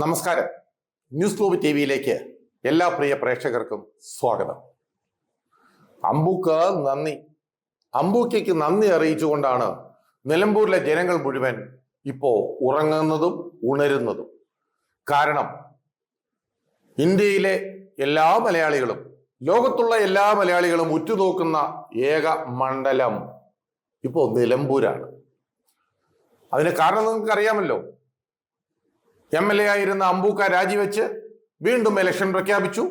നമസ്കാരം. News globe T വിയിലേക്ക് എല്ലാ പ്രിയ പ്രേക്ഷകർക്കും സ്വാഗതം. അമ്പൂക്ക് നന്ദി. അമ്പൂക്കയ്ക്ക് നന്ദി അറിയിച്ചുകൊണ്ടാണ് നിലമ്പൂരിലെ ജനങ്ങൾ മുഴുവൻ ഇപ്പോ ഉറങ്ങുന്നതും ഉണരുന്നതും. കാരണം ഇന്ത്യയിലെ എല്ലാ മലയാളികളും ലോകത്തുള്ള എല്ലാ മലയാളികളും ഉറ്റുനോക്കുന്ന ഏക മണ്ഡലം ഇപ്പോ നിലമ്പൂരാണ്. അതിന് കാരണം നിങ്ങൾക്ക് അറിയാമല്ലോ. എം എൽ എ ആയിരുന്ന അമ്പൂക്ക രാജിവെച്ച് വീണ്ടും ഇലക്ഷൻ പ്രഖ്യാപിച്ചു.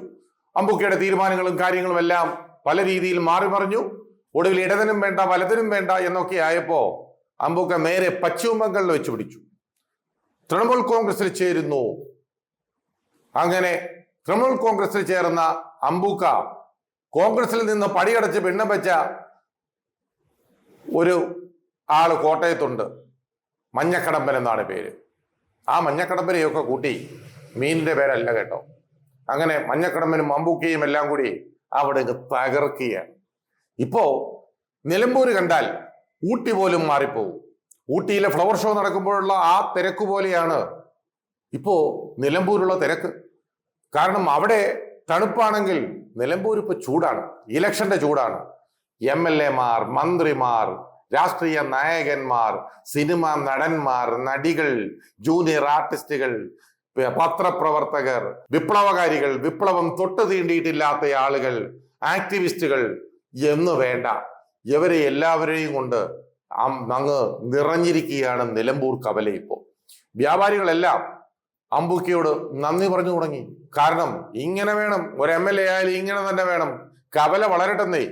അമ്പൂക്കയുടെ തീരുമാനങ്ങളും കാര്യങ്ങളും എല്ലാം പല രീതിയിൽ മാറി മറിഞ്ഞു. ഒടുവിൽ ഇടതിനും വേണ്ട വലതിനും വേണ്ട എന്നൊക്കെ ആയപ്പോ അമ്പൂക്ക നേരെ പശ്ചിമ ബംഗാളിൽ വെച്ച് പിടിച്ചു. തൃണമൂൽ കോൺഗ്രസിൽ ചേരുന്നു. അങ്ങനെ തൃണമൂൽ കോൺഗ്രസിൽ ചേർന്ന അമ്പൂക്ക കോൺഗ്രസിൽ നിന്ന് പടിയടച്ച് പിണ്ണം വെച്ച ഒരു ആൾ കോട്ടയത്തുണ്ട്. മഞ്ഞക്കടമ്പൻ എന്നാണ് പേര്. ആ മഞ്ഞക്കടമ്പനെയൊക്കെ കൂട്ടി മീനിന്റെ പേരല്ല കേട്ടോ. അങ്ങനെ മഞ്ഞക്കടമ്പനും മമ്പൂക്കയും എല്ലാം കൂടി അവിടെ തകർക്കുകയാണ്. ഇപ്പോ നിലമ്പൂര് കണ്ടാൽ ഊട്ടി പോലും മാറിപ്പോവും. ഊട്ടിയിലെ ഫ്ലവർ ഷോ നടക്കുമ്പോഴുള്ള ആ തിരക്ക് പോലെയാണ് ഇപ്പോ നിലമ്പൂരുള്ള തിരക്ക്. കാരണം അവിടെ തണുപ്പാണെങ്കിൽ നിലമ്പൂർ ഇപ്പൊ ചൂടാണ്. ഇലക്ഷന്റെ ചൂടാണ്. എം എൽ എമാർ മന്ത്രിമാർ രാഷ്ട്രീയ നായകന്മാർ സിനിമ നടന്മാർ നടികൾ ജൂനിയർ ആർട്ടിസ്റ്റുകൾ പത്രപ്രവർത്തകർ വിപ്ലവകാരികൾ വിപ്ലവം തൊട്ട് തീണ്ടിയിട്ടില്ലാത്ത ആളുകൾ ആക്ടിവിസ്റ്റുകൾ എന്ന് വേണ്ട. ഇവരെ എല്ലാവരെയും കൊണ്ട് അങ്ങ് നിറഞ്ഞിരിക്കുകയാണ് നിലമ്പൂർ കവല ഇപ്പോൾ വ്യാപാരികളെല്ലാം അമ്പുക്കയോട് നന്ദി പറഞ്ഞു തുടങ്ങി. കാരണം ഇങ്ങനെ വേണം ഒരു എം എൽ എ ആയാലും ഇങ്ങനെ തന്നെ വേണം. കവല വളരട്ടെന്നേ.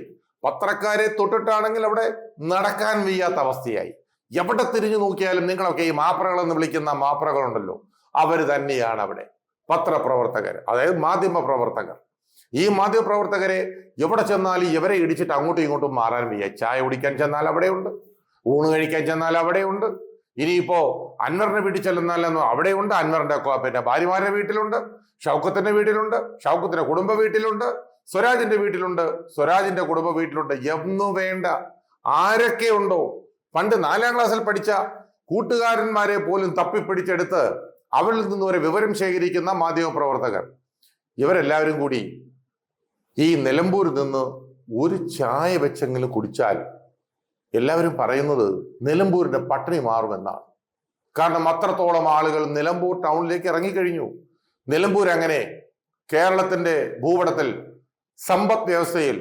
പത്രക്കാരെ തൊട്ടിട്ടാണെങ്കിൽ അവിടെ നടക്കാൻ വയ്യാത്ത അവസ്ഥയായി. എവിടെ തിരിഞ്ഞു നോക്കിയാലും നിങ്ങളൊക്കെ ഈ മാപ്രകൾ എന്ന് വിളിക്കുന്ന മാപ്രകളുണ്ടല്ലോ. അവർ തന്നെയാണ് അവിടെ. പത്രപ്രവർത്തകർ അതായത് മാധ്യമ പ്രവർത്തകർ ഈ മാധ്യമപ്രവർത്തകരെ എവിടെ ചെന്നാലും ഇവരെ ഇടിച്ചിട്ട് അങ്ങോട്ടും ഇങ്ങോട്ടും മാറാൻ വയ്യ. ചായ കുടിക്കാൻ ചെന്നാൽ അവിടെയുണ്ട്. ഊണ് കഴിക്കാൻ ചെന്നാൽ അവിടെയുണ്ട്. ഇനിയിപ്പോ അൻവറിനെ വീട്ടിൽ ചെല്ലുന്നാലെന്നോ അവിടെയുണ്ട്. അൻവറിന്റെ പിന്നെ ഭാര്യമാരുടെ വീട്ടിലുണ്ട്. ഷൗക്കത്തിന്റെ വീട്ടിലുണ്ട്. ഷൗക്കത്തിന്റെ കുടുംബ വീട്ടിലുണ്ട്. സ്വരാജിന്റെ വീട്ടിലുണ്ട് സ്വരാജിന്റെ കുടുംബ വീട്ടിലുണ്ട്. എന്നു വേണ്ട. ആരൊക്കെ ഉണ്ടോ? പണ്ട് നാലാം ക്ലാസ്സിൽ പഠിച്ച കൂട്ടുകാരന്മാരെ പോലും തപ്പിപ്പിടിച്ചെടുത്ത് അവരിൽ നിന്ന് ഒരു വിവരം ശേഖരിക്കുന്ന മാധ്യമ പ്രവർത്തകർ ഇവരെല്ലാവരും കൂടി ഈ നിലമ്പൂരിൽ നിന്ന് ഒരു ചായ വെച്ചെങ്കിലും കുടിച്ചാൽ എല്ലാവരും പറയുന്നത് നിലമ്പൂരിന്റെ പട്ടിണി മാറുമെന്നാണ്. കാരണം അത്രത്തോളം ആളുകൾ നിലമ്പൂർ ടൗണിലേക്ക് ഇറങ്ങിക്കഴിഞ്ഞു. നിലമ്പൂർ അങ്ങനെ കേരളത്തിന്റെ ഭൂപടത്തിൽ സമ്പദ് വ്യവസ്ഥയിൽ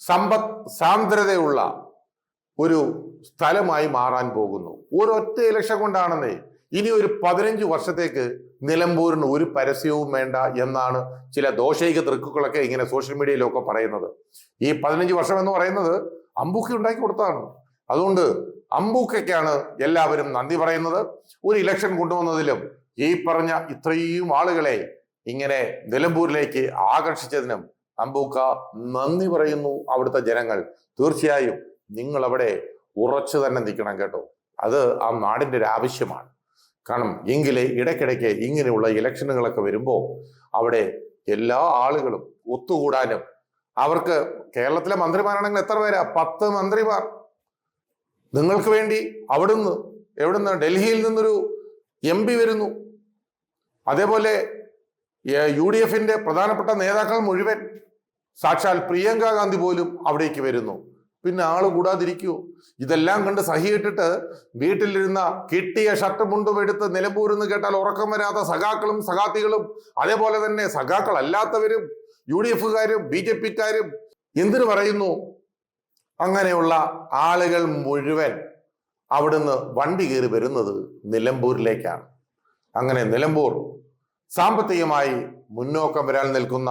സമ്പദ് സാന്ദ്രതയുള്ള ഒരു സ്ഥലമായി മാറാൻ പോകുന്നു. ഒരൊറ്റ ഇലക്ഷൻ കൊണ്ടാണെന്നേ ഇനി ഒരു പതിനഞ്ച് വർഷത്തേക്ക് നിലമ്പൂരിന് ഒരു പരസ്യവും വേണ്ട എന്നാണ് ചില ദോഷൈക തൃക്കുകളൊക്കെ ഇങ്ങനെ സോഷ്യൽ മീഡിയയിലൊക്കെ പറയുന്നത്. ഈ പതിനഞ്ച് വർഷം എന്ന് പറയുന്നത് അമ്പൂക്ക ഉണ്ടാക്കി കൊടുത്തതാണ്. അതുകൊണ്ട് അമ്പൂക്കയ്ക്കാണ് എല്ലാവരും നന്ദി പറയുന്നത്. ഒരു ഇലക്ഷൻ കൊണ്ടുവന്നതിലും ഈ പറഞ്ഞ ഇത്രയും ആളുകളെ ഇങ്ങനെ നിലമ്പൂരിലേക്ക് ആകർഷിച്ചതിനും അമ്പൂക്ക നന്ദി പറയുന്നു അവിടുത്തെ ജനങ്ങൾ. തീർച്ചയായും നിങ്ങൾ അവിടെ ഉറച്ചു തന്നെ നിൽക്കണം കേട്ടോ. അത് ആ നാടിന്റെ ഒരു ആവശ്യമാണ്. കാരണം എങ്കിലേ ഇടയ്ക്കിടയ്ക്ക് ഇങ്ങനെയുള്ള ഇലക്ഷനുകളൊക്കെ വരുമ്പോൾ അവിടെ എല്ലാ ആളുകളും ഒത്തുകൂടാനും അവർക്ക് കേരളത്തിലെ മന്ത്രിമാരാണെങ്കിൽ എത്ര പേരാ? പത്ത് മന്ത്രിമാർ. നിങ്ങൾക്ക് വേണ്ടി അവിടുന്ന് എവിടുന്ന്? ഡൽഹിയിൽ നിന്നൊരു എം പി വരുന്നു. അതേപോലെ യു ഡി എഫിന്റെ പ്രധാനപ്പെട്ട നേതാക്കൾ മുഴുവൻ. സാക്ഷാൽ പ്രിയങ്ക ഗാന്ധി പോലും അവിടേക്ക് വരുന്നു. പിന്നെ ആൾ കൂടാതിരിക്കൂ. ഇതെല്ലാം കണ്ട് സഹിയിട്ടിട്ട് വീട്ടിലിരുന്ന കിട്ടിയ ഷർട്ട് മുണ്ടും എടുത്ത് നിലമ്പൂരെന്ന് കേട്ടാൽ ഉറക്കം വരാത്ത സഖാക്കളും സഖാത്തികളും അതേപോലെ തന്നെ സഖാക്കൾ അല്ലാത്തവരും യു ഡി എഫുകാരും ബി ജെ പിക്കാരും എന്തിനു പറയുന്നു? അങ്ങനെയുള്ള ആളുകൾ മുഴുവൻ അവിടുന്ന് വണ്ടി കയറി വരുന്നത് നിലമ്പൂരിലേക്കാണ്. അങ്ങനെ നിലമ്പൂർ സാമ്പത്തികമായി മുന്നോക്കം വരാൻ നിൽക്കുന്ന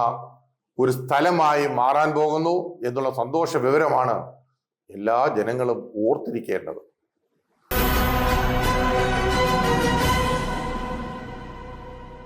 ഒരു സ്ഥലമായി മാറാൻ പോകുന്നു എന്നുള്ള സന്തോഷ വിവരമാണ് എല്ലാ ജനങ്ങളും ഓർത്തിരിക്കേണ്ടത്.